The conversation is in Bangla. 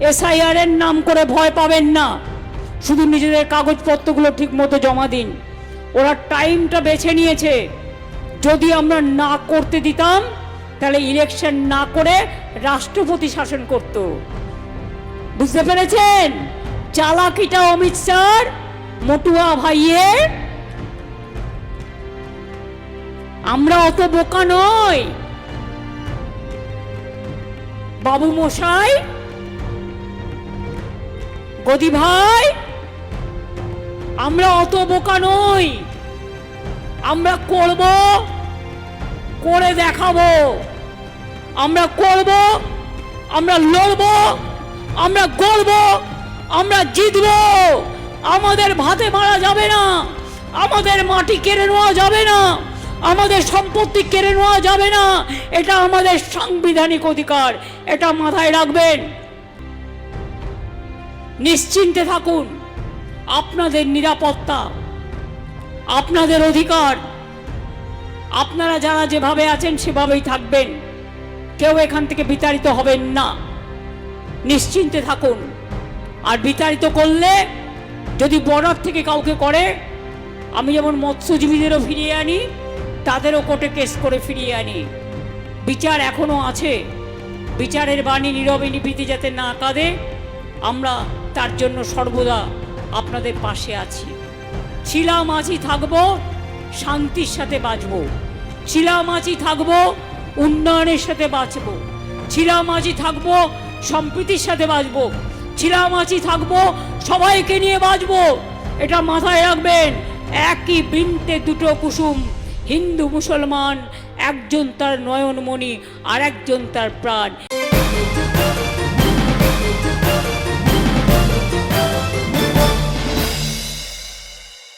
এসআইআর এর নাম করে ভয় পাবেন না। শুধু নিজেদের কাগজপত্রগুলো ঠিক মতো জমা দিন। ওরা টাইমটা বেছে নিয়েছে। যদি আমরা না করতে দিতাম, তাহলে ইলেকশন না করে রাষ্ট্রপতি শাসন করত। বুঝতে পেরেছেন? চালাকিটা অমিত স্যার, মটুয়া ভাইয়ের। আমরা অত বোকা নই। বাবু মশাই গদি ভাই, আমরা অত বোকা নই। আমরা করব, করে দেখাবো। আমরা করব, আমরা লড়ব, আমরা গড়ব, আমরা জিতব। আমাদের ভাতে মারা যাবে না, আমাদের মাটি কেড়ে নেওয়া যাবে না, আমাদের সম্পত্তি কেড়ে নেওয়া যাবে না। এটা আমাদের সাংবিধানিক অধিকার, এটা মাথায় রাখবেন। নিশ্চিন্তে থাকুন। আপনাদের নিরাপত্তা, আপনাদের অধিকার, আপনারা যারা যেভাবে আছেন সেভাবেই থাকবেন। কেউ এখান থেকে বিতাড়িত হবেন না। নিশ্চিন্তে থাকুন। আর বিতাড়িত করলে যদি বর্ডার থেকে কাউকে করে, আমি যেমন মৎস্যজীবীদেরও ফিরিয়ে আনি, তাদেরও কোর্টে কেস করে ফিরিয়ে আনি। বিচার এখনও আছে। বিচারের বাণী নীরবে নিভৃতি যাতে না কাঁদে আমরা তার জন্য সর্বদা আপনাদের পাশে আছি। ছিলাম আছি থাকব, শান্তির সাথে বাঁচব। ছিলাম আছি থাকব, উন্নয়নের সাথে বাঁচব। ছিলাম আছি থাকব, সম্প্রীতির সাথে বাঁচব। ছিলাম আছি থাকব, সবাইকে নিয়ে বাঁচব। এটা মাথায় রাখবেন, একই বৃন্তে দুটো কুসুম, হিন্দু মুসলমান, একজন তার নয়নমণি আর একজন তার প্রাণ।